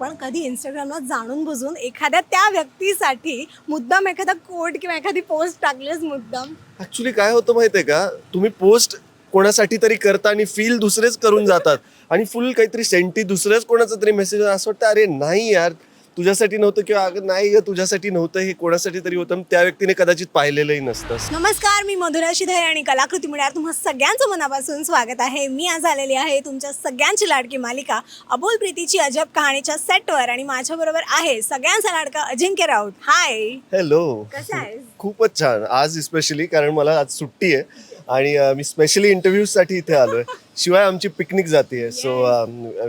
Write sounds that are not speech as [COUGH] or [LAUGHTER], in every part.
पण कधी इंस्टाग्रामला जाणून बुजून एखाद्या त्या व्यक्तीसाठी मुद्दाम एखादा कोट किंवा एखादी पोस्ट टाकलीस मुद्दाम? ऍक्च्युली काय होतं माहितीये का? तुम्ही पोस्ट कोणासाठी तरी करता आणि फील दुसरेच करून जातात. आणि फुल काहीतरी सेंटी दुसऱ्याच कोणाचा तरी मेसेज असं वाटतं अरे नाही यार तुझ्यासाठी नव्हतं किंवा अगं नाही ग तुझ्यासाठी नव्हतं हे कोणासाठी तरी होतं त्या व्यक्तीने कदाचित पाहिलेलंही नसतं नमस्कार मी मधुरा शिधर आणि कलाकृती मिळणार तुम्हा सगळ्यांचं मनापासून स्वागत आहे. मी आज आलेली आहे तुमच्या सगळ्यांची लाडकी मालिका अबोल प्रीतीची अजब कहाणीच्या सेटवर आणि माझ्याबरोबर आहे सगळ्यांचा लाडका अजिंक्य राऊत. हाय हॅलो कसा आहेस? खूपच छान. आज स्पेशली कारण मला आज सुट्टी आहे आणि अं, मी स्पेशली इंटरव्ह्यूजसाठी इथे आलोय. शिवाय आमची पिकनिक जाते so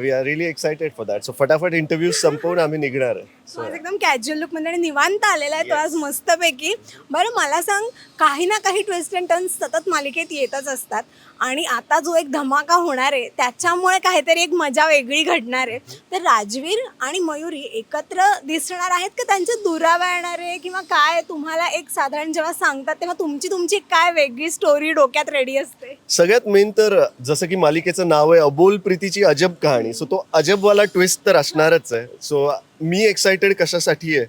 we are really excited for that so फटाफट इंटरव्ह्यू संपवून आम्ही निघणार आहे. आज एकदम कॅज्युअल लुक आणि निवांत आलेला आहे तो आज मस्तपैकी. बरं मला सांग काही ना काही ट्विस्ट अँड टर्न्स सतत मालिकेत येतच असतात. आणि आता जो एक धमाका होणार आहे त्याच्यामुळे काहीतरी एक मजा वेगळी घडणार आहे. तर राजवीर आणि मयुरी एकत्र दिसणार आहेत का? त्यांचे दुरावा येणार आहे? किंवा काय? तुम्हाला एक साधारण जेव्हा सांगतात तेव्हा तुमची तुमची काय वेगळी स्टोरी डोक्यात रेडी असते? सगळ्यात मेन तर जसं की मालिकेचं नाव आहे अबोल प्रीतीची अजब कहाणी. सो तो अजबवाला ट्विस्ट तर असणारच आहे. सो मी एक्सायटेड कशासाठी आहे?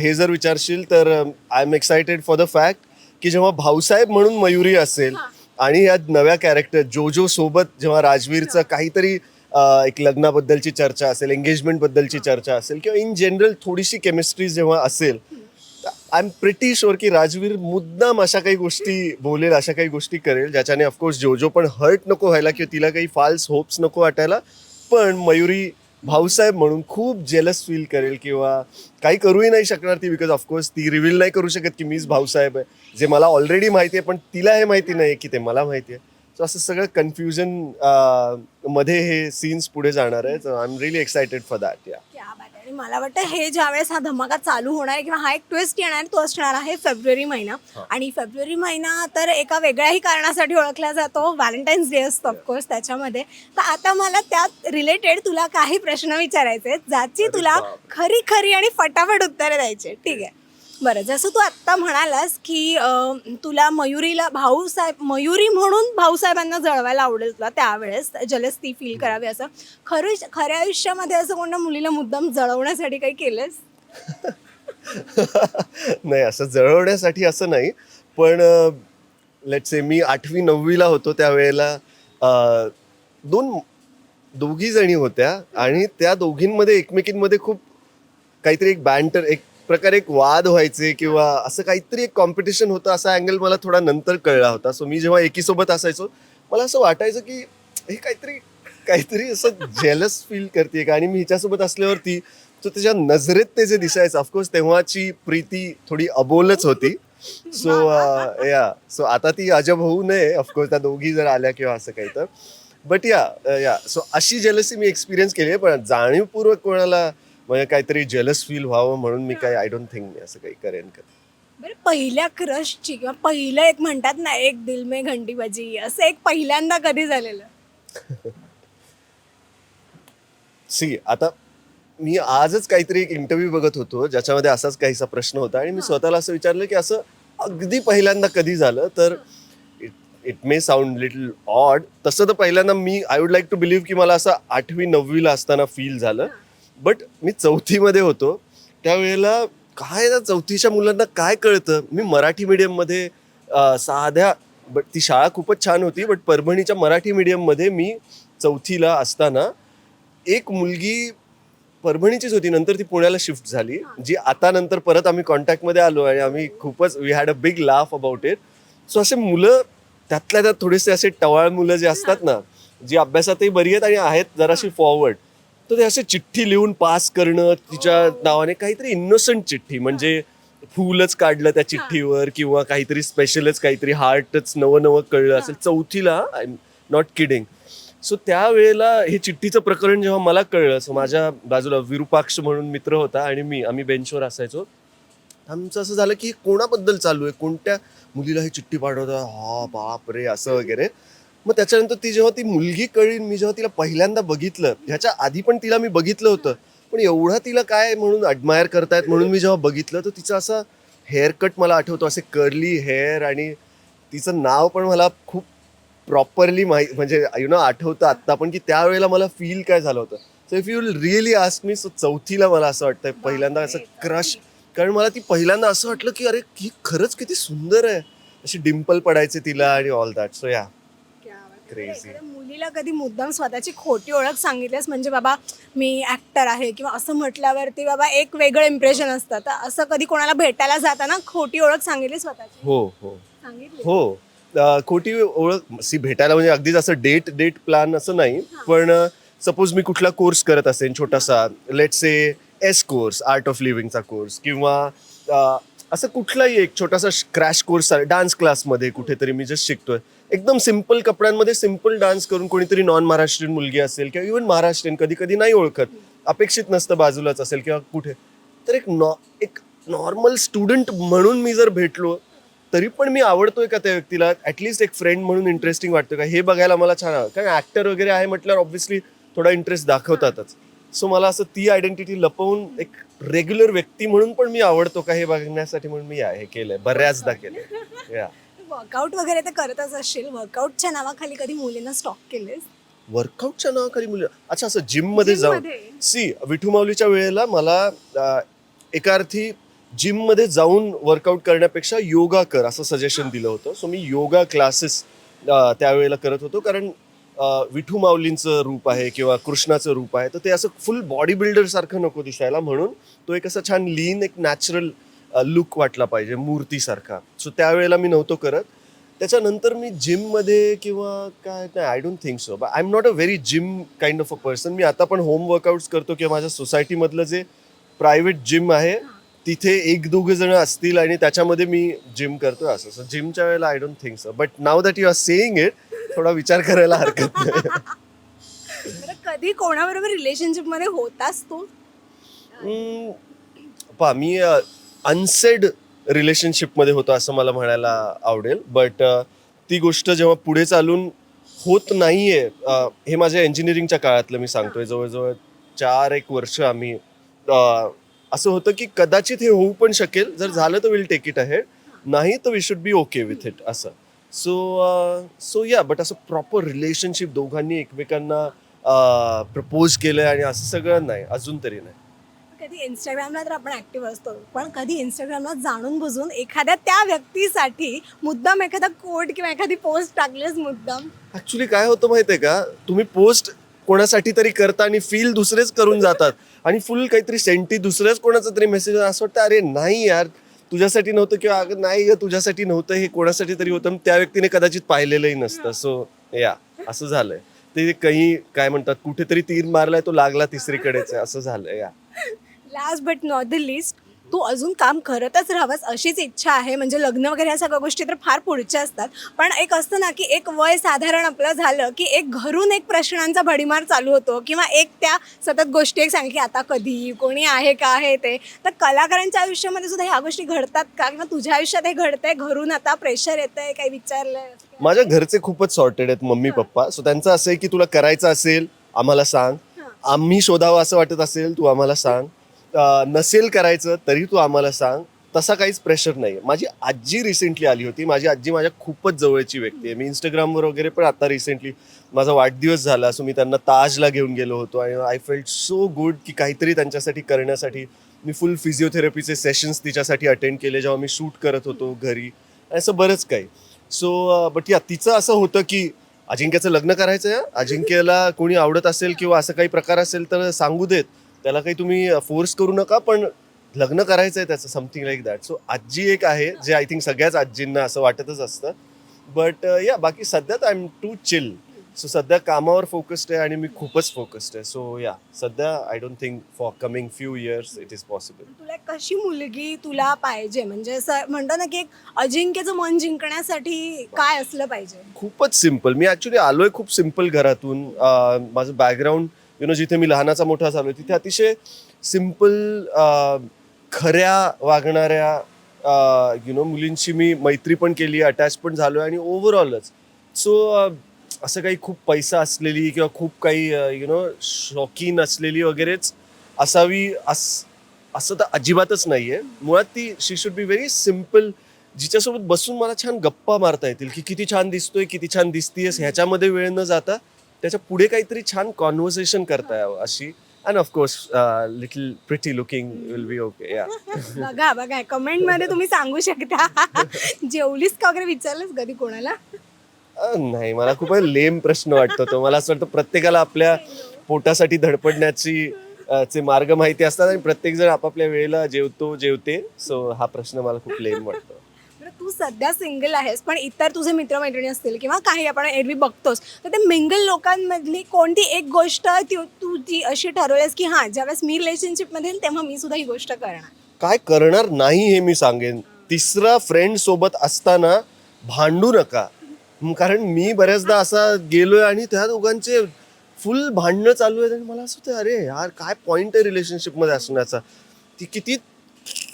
हे जर विचारशील तर I am excited for the fact की जेव्हा भाऊसाहेब म्हणून मयुरी असेल आणि या नव्या कॅरेक्टर जोजो सोबत जेव्हा राजवीरचं काहीतरी एक लग्नाबद्दलची चर्चा असेल एंगेजमेंट बद्दलची चर्चा असेल किंवा इन जनरल थोडीशी केमिस्ट्री जेव्हा असेल आय एम प्रिटी शुअर की राजवीर मुद्दाम अशा काही गोष्टी बोलेल अशा काही गोष्टी करेल ज्याच्याने ऑफकोर्स जोजो पण हर्ट नको व्हायला किंवा तिला काही फाल्स होप्स नको वाटायला. पण मयुरी भाऊसाहेब म्हणून खूप जेलस फील करेल किंवा काही करूही नाही शकणार ती बिकॉज ऑफकोर्स ती रिव्हील नाही करू शकत की मीच भाऊसाहेब आहे. जे मला ऑलरेडी माहिती आहे पण तिला हे माहिती नाही की ते मला माहिती आहे. सो असं सगळं कन्फ्युजनमध्ये हे सीन्स पुढे जाणार आहे I am really excited for that yeah मला वाटतं हे ज्यावेळेस हा धमाका चालू होणार आहे किंवा हा एक ट्विस्ट येणार आहे, तो असणार आहे फेब्रुवारी महिना. आणि फेब्रुवारी महिना तर एका वेगळ्याही कारणासाठी ओळखला जातो. व्हॅलेंटाईन्स डे असतो ऑफकोर्स त्याच्यामध्ये. तर आता मला त्यात रिलेटेड तुला काही प्रश्न विचारायचे आहेत, ज्याची तुला खरी खरी आणि फटाफट उत्तरं द्यायची ठीक आहे. बरं जसं तू आत्ता म्हणालास की अं, तुला मयुरीला भाऊसाहेब मयुरी म्हणून भाऊसाहेबांना जळवायला आवडेल तुला त्यावेळेस जलस ती फील करावी असं. खरं खऱ्या आयुष्यामध्ये असं कोणत्या मुलीला मुद्दाम जळवण्यासाठी काही केलंस? [LAUGHS] नाही असं जळवण्यासाठी असं नाही पण लेट से मी आठवी नववीला होतो त्यावेळेला दोन दोघी जणी होत्या आणि त्या दोघींमध्ये एकमेकींमध्ये खूप काहीतरी एक बँटर एक प्रकारे एक वाद व्हायचे किंवा असं काहीतरी एक कॉम्पिटिशन होतं असा अँगल मला थोडा नंतर कळला होता. सो मी जेव्हा एकीसोबत असायचो मला असं वाटायचं की हे काहीतरी काहीतरी असं जेलस फील करते का? आणि मी हिच्यासोबत असल्यावरती तो त्याच्या नजरेत ते जे दिसायचं ऑफकोर्स तेव्हाची प्रीती थोडी अबोलच होती. सो या सो आता ती अजब होऊ नये. ऑफकोर्स त्या दोघी जर आल्या किंवा असं काही तर. बट या या सो अशी जेलसी मी एक्सपिरियन्स केली आहे पण जाणीवपूर्वक कोणाला म्हणजे काहीतरी जेलस फील व्हावं म्हणून मी काही आय डोंट थिंक मी असं काही करेन का बरं पहिल्या क्रशची किंवा पहिलं एक म्हणतात ना एक दिल में घंटी बजी असं एक पहिल्यांदा कधी झालेलं? [LAUGHS] सी आता मी आजच काहीतरी एक इंटरव्ह्यू बघत होतो ज्याच्यामध्ये असाच काहीसा प्रश्न होता आणि मी स्वतःला असं विचारलं की असं अगदी पहिल्यांदा कधी झालं? तर it may sound little odd तसं तर पहिल्यांदा मी I would like to believe की मला असं आठवी नववीला असताना फील झालं. बट मी चौथीमध्ये होतो. त्यावेळेला काय ना चौथीच्या मुलांना काय कळतं? मी मराठी मीडियममध्ये साध्या बट ती शाळा खूपच छान होती बट परभणीच्या मराठी मीडियममध्ये मी चौथीला असताना एक मुलगी परभणीचीच होती. नंतर ती पुण्याला शिफ्ट झाली जी आता नंतर परत आम्ही कॉन्टॅक्टमध्ये आलो आणि आम्ही खूपच we had a big laugh about it so असे मुलं त्यातल्या त्यात थोडेसे असे टवाळ मुलं जे असतात ना जी अभ्यासातही बरी आहेत आणि आहेत जराशी फॉरवर्ड तर ते असे चिठ्ठी लिहून पास करणं तिच्या नावाने काहीतरी इनोसंट चिठ्ठी म्हणजे फुलच काढलं त्या चिठ्ठीवर किंवा काहीतरी स्पेशलच काहीतरी हार्टच नवं नवं कळलं असेल. चौथीला I am not kidding so त्यावेळेला हे चिठ्ठीचं प्रकरण जेव्हा मला कळलं सो माझ्या बाजूला विरुपाक्ष म्हणून मित्र होता आणि मी आम्ही बेंचवर असायचो. आमचं असं झालं की कोणाबद्दल चालू आहे? कोणत्या मुलीला ही चिठ्ठी पाठवता हा बाप रे असं वगैरे. मग त्याच्यानंतर ती जेव्हा ती मुलगी कळली मी जेव्हा तिला पहिल्यांदा बघितलं ह्याच्या आधी पण तिला मी बघितलं होतं. पण एवढं तिला काय म्हणून अडमायर करतायत म्हणून मी जेव्हा बघितलं तर तिचं असं हेअरकट मला आठवतो असे कर्ली हेअर आणि तिचं नाव पण मला खूप प्रॉपरली माहीत म्हणजे यु नो आठवतं आत्ता पण की त्यावेळेला मला फील काय झालं होतं. So if you really ask me so चौथीला मला असं वाटतंय पहिल्यांदा असं क्रश कारण मला ती पहिल्यांदा असं वाटलं की अरे ही खरंच किती सुंदर आहे. अशी डिम्पल पडायचे तिला आणि ऑल दॅट सो या एखाद्या मुलीला कधी मुद्दाम स्वतःची खोटी ओळख सांगितलीस? म्हणजे बाबा मी ऍक्टर आहे किंवा असं म्हटल्यावरती बाबा एक वेगळं इम्प्रेशन असतं. तर असं कधी कोणाला भेटायला जाताना खोटी ओळख सांगितली स्वतःची? हो हो. सांगितली हो. अं, खोटी ओळख सी भेटायला म्हणजे अगदीच असं डेट डेट प्लॅन असं नाही. पण सपोज मी कुठला कोर्स करत असेन छोटासा let say S course art of लिव्हिंगचा course किंवा अं, असं कुठलाही एक छोटासा क्रॅश कोर्स डान्स क्लासमध्ये कुठेतरी मी जस्ट शिकतोय. एकदम सिंपल कपड्यांमध्ये सिंपल डान्स करून कोणीतरी नॉन महाराष्ट्रीयन मुलगी असेल किंवा इव्हन महाराष्ट्रीयन कधी कधी नाही ओळखत अपेक्षित नसतं बाजूलाच असेल किंवा कुठे. तर एक नॉ एक नॉर्मल स्टुडंट म्हणून मी जर भेटलो तरी पण मी आवडतोय का त्या व्यक्तीला? ऍटलिस्ट एक फ्रेंड म्हणून इंटरेस्टिंग वाटतो का? हे बघायला मला छान आवडतं कारण ऍक्टर वगैरे आहे म्हटल्यावर ऑब्व्हियसली थोडा इंटरेस्ट दाखवतातच. सो मला असं ती आयडेंटिटी लपवून एक रेग्युलर व्यक्ती म्हणून पण मी आवडतो का हे बघण्यासाठी म्हणून मी हे केलंय. बऱ्याचदा केलंय. या वर्कआउट वगैरे तर करतच असशील. वर्कआउटच्या नावाखाली कधी मुलींना स्टॉक केलेस? वर्कआउटच्या नावाखाली मुलं अच्छा असं जिममध्ये जाऊन. मध्ये? सी विठू माऊलीच्या वेळेला मला अं, एका अर्थी जिममध्ये जाऊन वर्कआउट करण्यापेक्षा योगा कर असं सजेशन दिलं होतं. सो मी योगा क्लासेस त्यावेळेला करत होतो. कारण अं, विठू माऊलींचं रूप आहे किंवा कृष्णाचं रूप आहे तर ते असं फुल बॉडी बिल्डर सारखं नको दिसायला म्हणून तो एक असा छान लीन एक नॅचरल लुक वाटला पाहिजे मूर्तीसारखा. सो त्यावेळेला मी नव्हतो करत. त्याच्यानंतर मी जिममध्ये किंवा काय नाही I don't think so I am not a very gym kind of a person मी आता पण होम वर्कआउट्स करतो किंवा माझ्या सोसायटीमधलं जे प्रायव्हेट जिम आहे तिथे एक दोघ जण असतील आणि त्याच्यामध्ये मी जिम करतो असं. सो जिमच्या वेळेला I don't think so but now that you are saying it थोडा विचार करायला हरकत नाही. कधी कोणाबरोबर रिलेशनशिपमध्ये होतास तू? पहा मी अनसेड रिलेशनशिपमध्ये होतो असं मला म्हणायला आवडेल. बट ती गोष्ट जेव्हा पुढे चालून होत नाही आहे हे माझ्या इंजिनिअरिंगच्या काळातलं मी सांगतोय. जवळजवळ चार एक वर्ष आम्ही असं होतं की कदाचित हे होऊ पण शकेल. जर झालं तर विल टेक इट अहेड नाही तर we should be okay with it असं. सो सो या बट असं प्रॉपर रिलेशनशिप दोघांनी एकमेकांना प्रपोज केलं आणि असं सगळं नाही. अजून तरी नाही. कधी इंस्टाग्रामला तर आपण ऍक्टिव्ह असतो. पण कधी इंस्टाग्रामला जाणून बुजून एखाद्या त्या व्यक्तीसाठी मुद्दाम एखादा कोड किंवा एखादी पोस्ट टाकलीस मुद्दाम? ऍक्च्युली काय होतं माहितीये का? तुम्ही पोस्ट कोणासाठी तरी करता आणि फील दुसरेच करून जातात. आणि फुल काहीतरी सेंटी दुसऱ्याच कोणाचा तरी मेसेज असं वाटतं अरे नाही यार तुझ्यासाठी नव्हतं किंवा अगं नाही ग तुझ्यासाठी नव्हतं हे कोणासाठी तरी होतं. त्या व्यक्तीने कदाचित पाहिलेलंही नसतं. सो या असं झालंय. ते काही काय म्हणतात कुठेतरी तीर मारलाय तो लागला तिसरीकडेच. असं झालंय या. Last but not the least तू अजून काम करतच राहावंस अशीच इच्छा आहे. म्हणजे लग्न वगैरे ह्या सगळ्या गोष्टी तर फार पुढच्या असतात. पण एक असतं ना की एक वय साधारण आपलं झालं की एक घरून एक प्रश्नांचा भडीमार चालू होतो किंवा एक त्या सतत गोष्टी एक सांग की आता कधी कोणी आहे का आहे ते. तर कलाकारांच्या आयुष्यामध्ये सुद्धा ह्या गोष्टी घडतात का? किंवा तुझ्या आयुष्यात हे घडतंय घरून आता प्रेशर येतंय काही विचारलंय? माझ्या घरचे खूपच सॉर्टेड आहेत मम्मी पप्पा. सो त्यांचं असं आहे की तुला करायचं असेल आम्हाला सांग. आम्ही शोधावं असं वाटत असेल तू आम्हाला सांग. नसेल करायचं तरी तू आम्हाला सांग. तसा काहीच प्रेशर नाही माझी आजी रिसेंटली आली होती. माझी आजी माझ्या खूपच जवळची व्यक्ती आहे. मी इंस्टाग्रामवर वगैरे पण आता रिसेंटली माझा वाढदिवस झाला सो मी त्यांना ताजला घेऊन गेलो होतो. आणि आय फेल्ट सो गुड की काहीतरी त्यांच्यासाठी करण्यासाठी मी फुल फिजिओथेरपीचे सेशन्स तिच्यासाठी अटेंड केले जेव्हा मी शूट करत होतो घरी. असं बरंच काही. सो बट या तिचं असं होतं की अजिंक्याचं लग्न करायचं आहे अजिंक्यला कोणी आवडत असेल किंवा असं काही प्रकार असेल तर सांगू देत. त्याला काही तुम्ही फोर्स करू नका पण लग्न करायचं आहे त्याचं समथिंग लाईक दॅट सो आजी एक आहे जे आय थिंक सगळ्याच आजींना असं वाटतच असतं. बट या बाकी सध्या तर I am too chill so सध्या कामावर फोकस्ड आहे आणि मी खूपच फोकस्ड आहे. सो या सध्या I don't think for coming few years it is possible तुला कशी मुलगी तुला पाहिजे? म्हणजे असं म्हणतो ना की एक अजिंक्यचं मन जिंकण्यासाठी काय असलं पाहिजे? खूपच सिंपल मी ॲक्च्युली आलोय खूप सिंपल घरातून. माझं बॅकग्राऊंड यु नो जिथे मी लहानाचा मोठा झालो तिथे अतिशय सिंपल खऱ्या वागणाऱ्या यु नो मुलींशी मी मैत्री पण केली अटॅच पण झालोय आणि ओव्हरऑलच सो असं काही खूप पैसा असलेली किंवा खूप काही यु नो शौकीन असलेली वगैरेच असावी अस असं तर अजिबातच नाही आहे मुळात ती she should be very simple जिच्यासोबत बसून मला छान गप्पा मारता येतील की किती छान दिसतोय किती छान दिसतीयस ह्याच्यामध्ये वेळ न जाता त्याच्या पुढे काहीतरी छान कॉन्व्हर्सेशन करता यावं अशी. And of course little pretty looking will be okay yeah बघा बघा कमेंटमध्ये तुम्ही सांगू शकता. जेवलीस का वगैरे विचारलंस कधी कोणाला? नाही मला खूप लेम प्रश्न वाटतो तो. मला असं वाटतं प्रत्येकाला आपल्या पोटासाठी धडपडण्याची चे मार्ग माहिती असतात आणि प्रत्येक जण आपापल्या वेळेला जेवतो जेवते. सो हा प्रश्न मला खूप लेम वाटतो. तू सध्या सिंगल आहेस पण इतर तुझे मित्रमैत्रिणी असतील किंवा काही आपण एरवी बघतोस तर ते मिंगल लोकांमधली कोणती एक गोष्ट तू जी अशी ठरवलेस की हां ज्यावेळेस मी रिलेशनशिपमध्ये तेव्हा मी सुद्धा ही गोष्ट करणार. काय करणार नाही हे मी सांगेन. तिसरा फ्रेंड सोबत असताना भांडू नका. कारण मी बऱ्याचदा असा गेलोय आणि त्या दोघांचे फुल भांडणं चालू आहेत आणि मला असं होतं अरे यार काय पॉइंट आहे रिलेशनशिपमध्ये असण्याचा? ती किती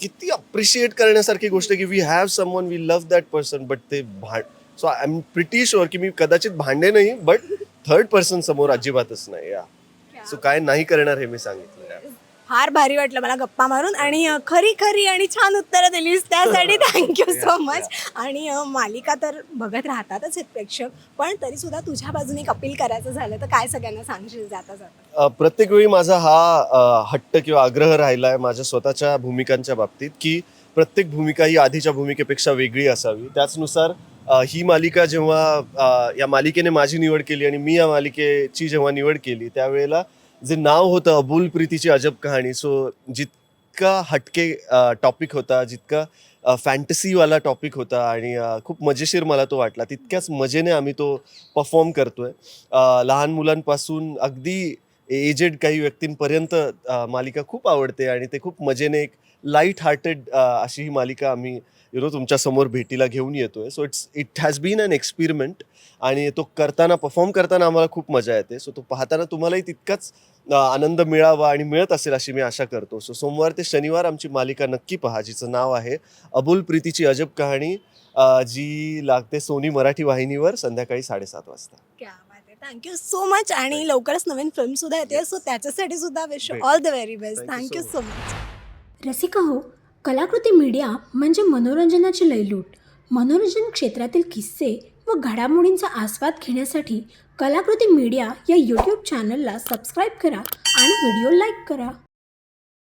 किती अप्रिशिएट करण्यासारखी गोष्ट की we have someone we love that person but ते भांड so I am pretty sure की मी कदाचित भांडे नाही बट थर्ड पर्सन समोर अजिबातच नाही या सो काय नाही करणार हे मी सांगितलं. फार भारी वाटलं मला गप्पा मारून आणि खरी खरी आणि छान उत्तरं दिलीस. त्यासाठी थँक्यू सो मच आणि मालिका तर बघत राहतातच आहेत प्रेक्षक पण तरी सुद्धा तुझ्या बाजूने अपील करायचं झालं तर काय सगळ्यांना सांगशील जाता जाता? प्रत्येक वेळी माझा हा हट्ट किंवा आग्रह राहिला आहे माझ्या स्वतःच्या भूमिकांच्या बाबतीत की प्रत्येक भूमिका ही आधीच्या भूमिकेपेक्षा वेगळी असावी. त्याचनुसार ही मालिका जेव्हा या मालिकेने माझी निवड केली आणि मी या मालिकेची जेव्हा निवड केली त्यावेळेला जे नाव होतं अबुल प्रीतीची अजब कहाणी सो जितका हटके टॉपिक होता जितका फॅन्टसीवाला टॉपिक होता आणि खूप मजेशीर मला तो वाटला तितक्याच मजेने आम्ही तो परफॉर्म करतोय. लहान मुलांपासून अगदी एजेड काही व्यक्तींपर्यंत मालिका खूप आवडते आणि ते खूप मजेने एक लाइट हार्टेड अशी ही मालिका आम्ही यु नो तुमच्यासमोर भेटीला घेऊन येतोय. So it's it has been an experiment आणि तो करताना परफॉर्म करताना आम्हाला खूप मजा येते. सो तो पाहताना तुम्हालाही तितकाच आनंद मिळावा आणि मिळत असेल अशी मी आशा करतो. सो सोमवार ते शनिवार आमची मालिका नक्की पहा जिचं नाव आहे अबुल प्रीतीची अजब कहाणी जी लागते सोनी मराठी वाहिनीवर संध्याकाळी साडेसात वाजता. थँक्यू सो मच आणि लवकरच नवीन फिल्म सुद्धा येते. सो त्याच्यासाठी सुद्धा wish. All the very best Thank you thank you so so much Rasika हो कलाकृती मीडिया म्हणजे मनोरंजनाची लयलूट. मनोरंजन क्षेत्रातील किस्से व घडामोडींचा आस्वाद घेण्यासाठी कलाकृती मीडिया या यूट्यूब चॅनलला सबस्क्राईब करा आणि व्हिडिओ लाईक करा.